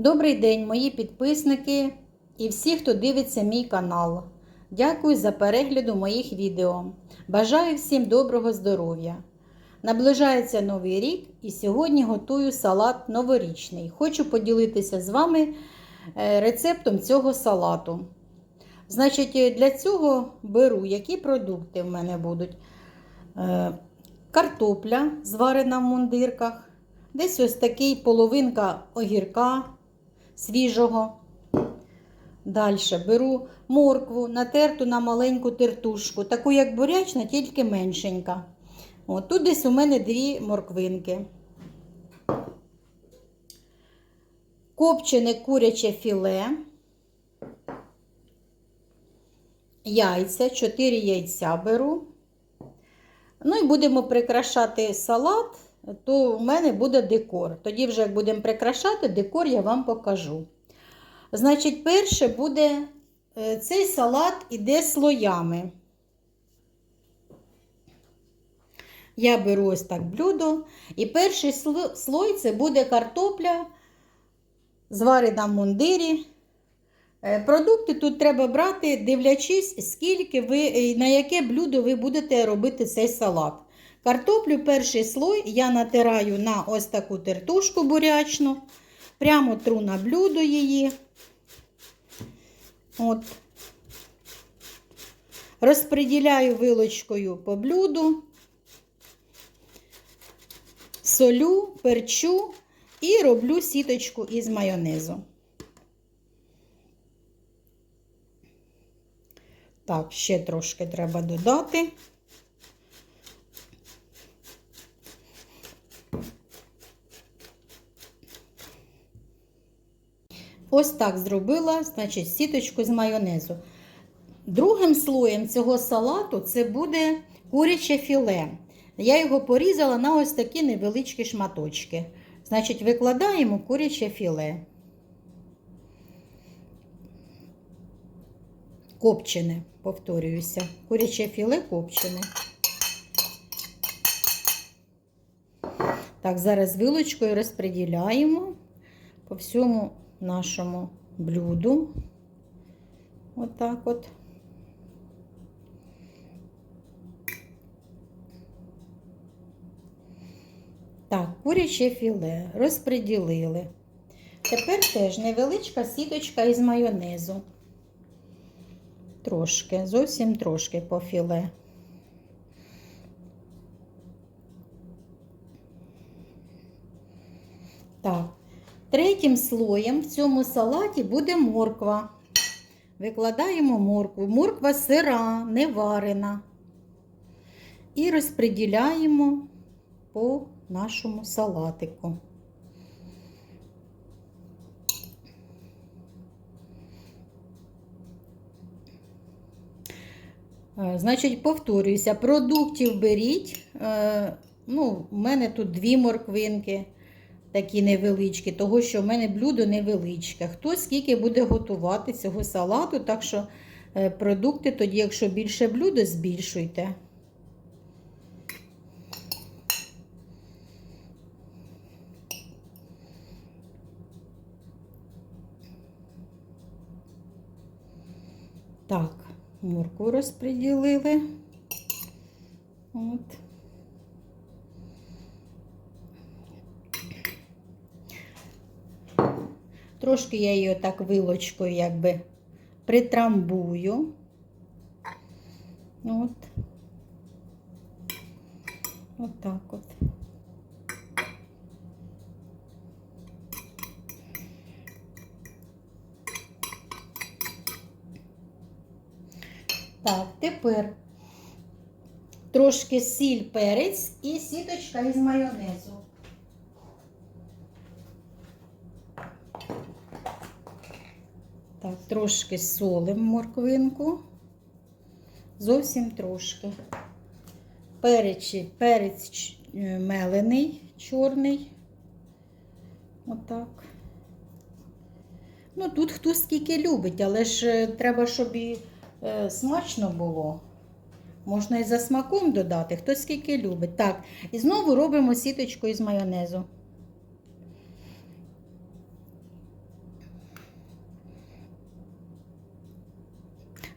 Добрий день, мої підписники і всі, хто дивиться мій канал. Дякую за перегляду моїх відео. Бажаю всім доброго здоров'я. Наближається новий рік і сьогодні готую салат новорічний. Хочу поділитися з вами е, рецептом цього салату. Значить, для цього беру, які продукти в мене будуть. Е, Картопля зварена в мундирках. Десь ось такий половинка огірка свіжого. Далі беру моркву, натерту на маленьку тертушку, таку як бурячна, тільки меншенька. От, тут десь у мене дві морквинки. Копчене куряче філе, яйця, 4 яйця беру. Ну і будемо прикрашати салат, то у мене буде декор. Тоді, вже як будемо прикрашати, декор я вам покажу. Значить, перше буде е, цей салат іде слоями. Я беру ось так блюдо. І перший слой це буде картопля, зварена в мундирі. Е, Продукти тут треба брати, дивлячись, скільки ви, е, на яке блюдо ви будете робити цей салат. Картоплю перший слой я натираю на ось таку тертушку бурячну, прямо тру на блюдо її. От. Розподіляю вилочкою по блюду, солю, перчу і роблю сіточку із майонезу. Так, ще трошки треба додати. Ось так зробила, значить, сіточку з майонезу. Другим слоєм цього салату це буде куряче філе. Я його порізала на ось такі невеличкі шматочки. Значить, викладаємо куряче філе. Копчене, повторююся, куряче філе копчене. Так, зараз вилочкою розподіляємо по всьому нашому блюду. Отак от. Так, куряче філе розподілили. Тепер теж невеличка сіточка із майонезу. Трошки, зовсім трошки по філе. Так, третім слоєм в цьому салаті буде морква. Викладаємо моркву. Морква сира, не варена. І розподіляємо по нашому салатику. Значить, повторююся, продуктів беріть. Ну, У мене тут дві морквинки, такі невеличкі, того що в мене блюдо невеличке. Хто скільки буде готувати цього салату, так що е, продукти тоді, якщо більше блюдо, збільшуйте. Так, морку розподілили. От. Трошки я її отак вилочкою якби притрамбую. От. От так от. Так, тепер трошки сіль, перець і сіточка із майонезу. Так, трошки солим морквинку. Зовсім трошки. Перець, перець е, мелений, чорний. Отак. Ну, тут хто скільки любить, але ж е, треба, щоб і е, смачно було. Можна і за смаком додати, хто скільки любить. Так, і знову робимо сіточку із майонезу.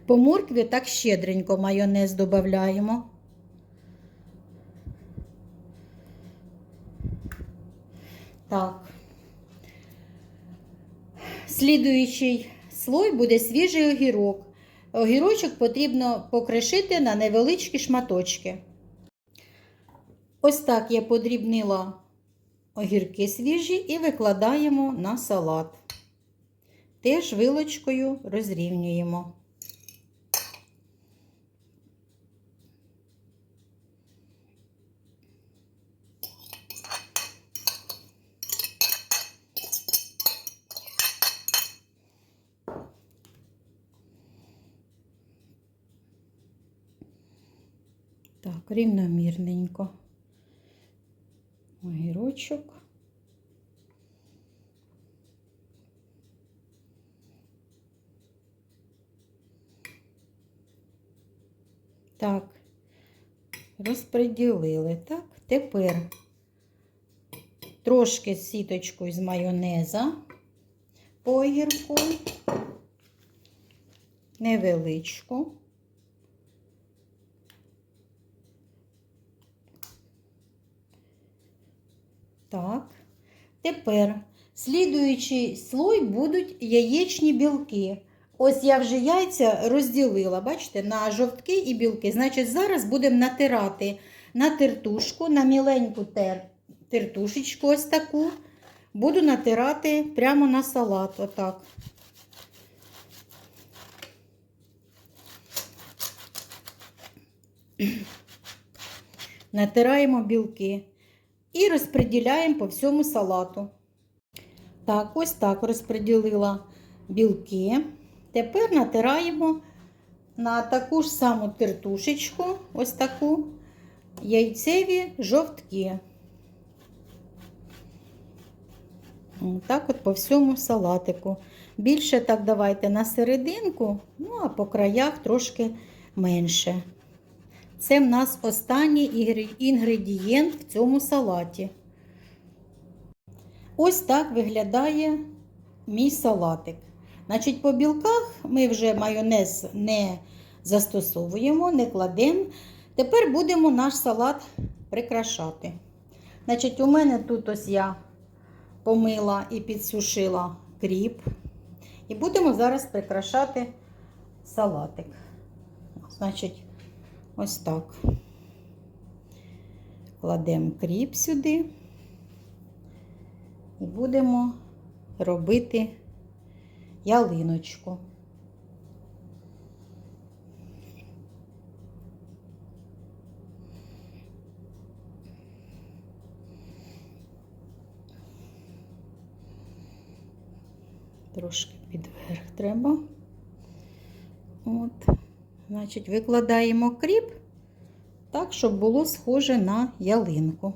По моркві так щедренько майонез додаємо. Так. Слідуючий слой буде свіжий огірок. Огірочок потрібно покришити на невеличкі шматочки. Ось так я подрібнила огірки свіжі і викладаємо на салат. Теж вилочкою розрівнюємо. Так, рівномірненько. Огірочок. Так, розподілили. Так, тепер трошки сіточкою з майонеза по огірку, невеличку. Так. Тепер слідуючий слой будуть яєчні білки. Ось я вже яйця розділила, бачите, на жовтки і білки. Значить, зараз будемо натирати на тертушку, на міленьку тер... тертушечку ось таку. Буду натирати прямо на салат. Отак. Натираємо білки і розподіляємо по всьому салату. Так, ось так розподілила білки. Тепер натираємо на таку ж саму тертушечку, ось таку яйцеві жовтки. Так от по всьому салатику. Більше так давайте на серединку, ну а по краях трошки менше. Це в нас останній інгредієнт в цьому салаті. Ось так виглядає мій салатик. Значить, по білках ми вже майонез не застосовуємо, не кладемо. Тепер будемо наш салат прикрашати. Значить, у мене тут ось я помила і підсушила кріп. І будемо зараз прикрашати салатик. Значить, ось так. Кладемо кріп сюди і будемо робити ялиночку. Трошки підверх треба. От, значить, викладаємо кріп так, щоб було схоже на ялинку.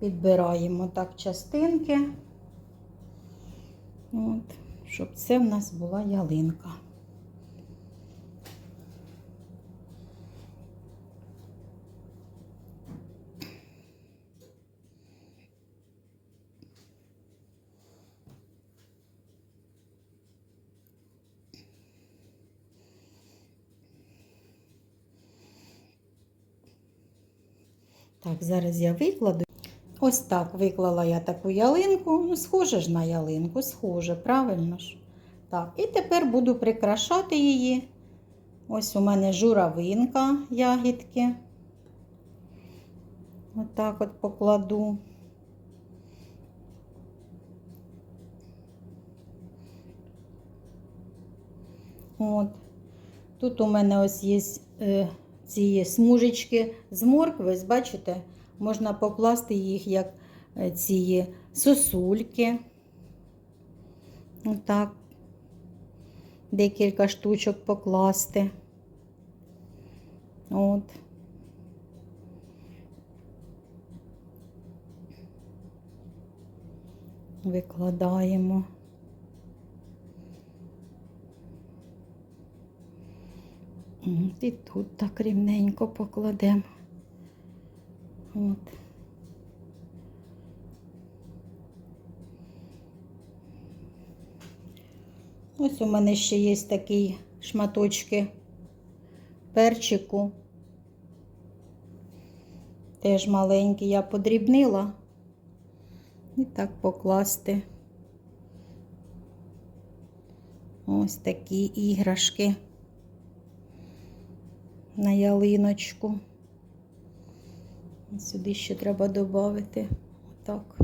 Підбираємо так частинки, от, щоб це в нас була ялинка. Так, зараз я викладу. Ось так виклала я таку ялинку. Ну, схоже ж на ялинку, схоже, правильно ж? Так, і тепер буду прикрашати її. Ось у мене журавинка ягідки. Отак от покладу. От. Тут у мене ось є е, ці смужечки з моркви, бачите, можна покласти їх як е, ці сосульки. Отак, декілька штучок покласти. От. Викладаємо. І тут так рівненько покладемо. От. Ось у мене ще є такі шматочки перчику. Теж маленькі я подрібнила. І так покласти. Ось такі іграшки на ялиночку. Сюди ще треба додати. Отак.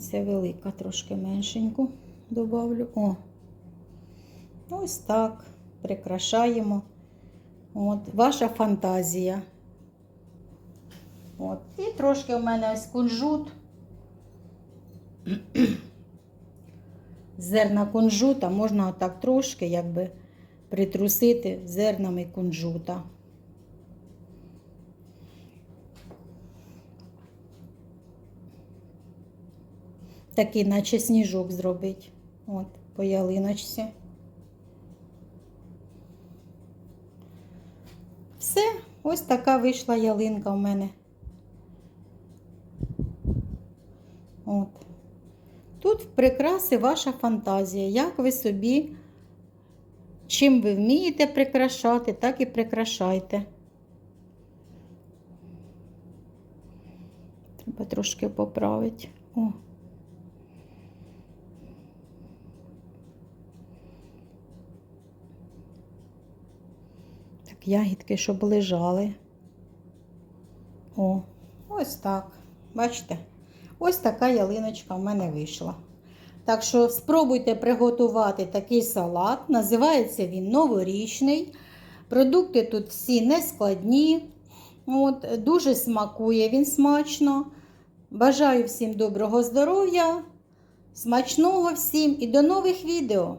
Це велика, трошки меншеньку добавлю. О, ось так. Прикрашаємо. От, ваша фантазія. От. І трошки у мене ось кунжут. Зерна кунжута можна отак трошки якби притрусити зернами кунжута. Такий, наче сніжок зробить. От, по ялиночці. Все, ось така вийшла ялинка в мене. От. Тут прикраси ваша фантазія. Як ви собі, чим ви вмієте прикрашати, так і прикрашайте. Треба трошки поправити. О. Так, ягідки, щоб лежали. О, ось так. Бачите? Ось така ялиночка в мене вийшла. Так що спробуйте приготувати такий салат. Називається він новорічний. Продукти тут всі нескладні. От, дуже смакує він смачно. Бажаю всім доброго здоров'я, смачного всім і до нових відео!